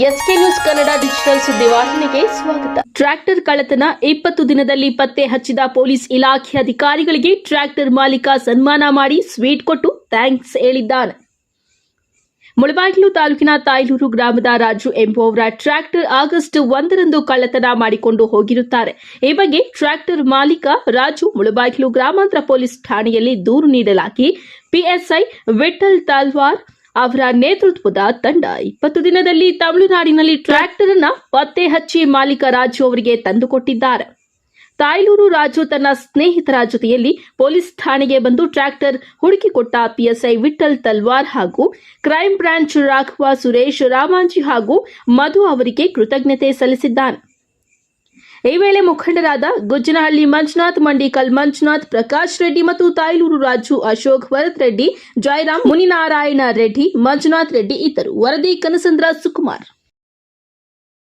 S K news Kannada digital ಸುದ್ದಿವಾಹಿನಿಗೆ ಸ್ವಾಗತ. Tractor ಕಳ್ಳತನ, ಇಪ್ಪತ್ತು ದಿನದಲ್ಲಿ ಪತ್ತೆ ಹಚ್ಚಿದ ಪೊಲೀಸ್ ಇಲಾಖೆ ಅಧಿಕಾರಿಗಳಿಗೆ ಟ್ರ್ಯಾಕ್ಟರ್ ಮಾಲೀಕ ಸನ್ಮಾನ ಮಾಡಿ ಸ್ವೀಟ್ ಕೊಟ್ಟು ಥ್ಯಾಂಕ್ಸ್ ಹೇಳಿದ್ದಾನೆ. ಮುಳಬಾಗಿಲು ತಾಲೂಕಿನ ತಾಯ್ಲೂರು ಗ್ರಾಮದ ರಾಜು ಎಂಬುವವರ ಟ್ರ್ಯಾಕ್ಟರ್ ಆಗಸ್ಟ್ ಒಂದರಂದು ಕಳ್ಳತನ ಮಾಡಿಕೊಂಡು ಹೋಗಿರುತ್ತಾರೆ. ಈ ಬಗ್ಗೆ ಟ್ರ್ಯಾಕ್ಟರ್ ಮಾಲೀಕ ರಾಜು ಮುಳಬಾಗಿಲು ಗ್ರಾಮಾಂತರ ಪೊಲೀಸ್ ಠಾಣೆಯಲ್ಲಿ ದೂರು ನೀಡಲಾಗಿ, ಪಿಎಸ್ಐ ವಿಠಲ್ ತಾಲ್ವಾರ್ ಅವರ ನೇತೃತ್ವದ ತಂಡ ಇಪ್ಪತ್ತು ದಿನದಲ್ಲಿ ತಮಿಳುನಾಡಿನಲ್ಲಿ ಟ್ರ್ಯಾಕ್ಟರ್ ಅನ್ನ ಪತ್ತೆ ಹಚ್ಚಿ ಮಾಲೀಕ ರಾಜು ಅವರಿಗೆ ತಂದುಕೊಟ್ಟಿದ್ದಾರೆ. ತಾಯ್ಲೂರು ರಾಜು ತನ್ನ ಸ್ನೇಹಿತರ ಜೊತೆಯಲ್ಲಿ ಪೊಲೀಸ್ ಠಾಣೆಗೆ ಬಂದು ಟ್ರ್ಯಾಕ್ಟರ್ ಹುಡುಕಿಕೊಟ್ಟ ಪಿಎಸ್ಐ ವಿಠಲ್ ತಲ್ವಾರ್ ಹಾಗೂ ಕ್ರೈಂ ಬ್ರಾಂಚ್ ರಾಘವ ಸುರೇಶ್ ರಾಮಾಂಜಿ ಹಾಗೂ ಮಧು ಅವರಿಗೆ ಕೃತಜ್ಞತೆ ಸಲ್ಲಿಸಿದ್ದಾನೆ. ಈ ವೇಳೆ ಮುಖಂಡರಾದ ಗುಜ್ಜನಹಳ್ಳಿ ಮಂಜುನಾಥ್, ಮಂಡಿಕಲ್ ಮಂಜುನಾಥ್, ಪ್ರಕಾಶ್ ರೆಡ್ಡಿ ಮತ್ತು ತಾಯ್ಲೂರು ರಾಜು ಅಶೋಕ್ ಭರತ್ ರೆಡ್ಡಿ, ಜಯರಾಮ್, ಮುನಿನಾರಾಯಣ ರೆಡ್ಡಿ, ಮಂಜುನಾಥ್ ರೆಡ್ಡಿ ಇದ್ದರು ವರದಿ ಕನಸಂದ್ರ ಸುಕುಮಾರ್.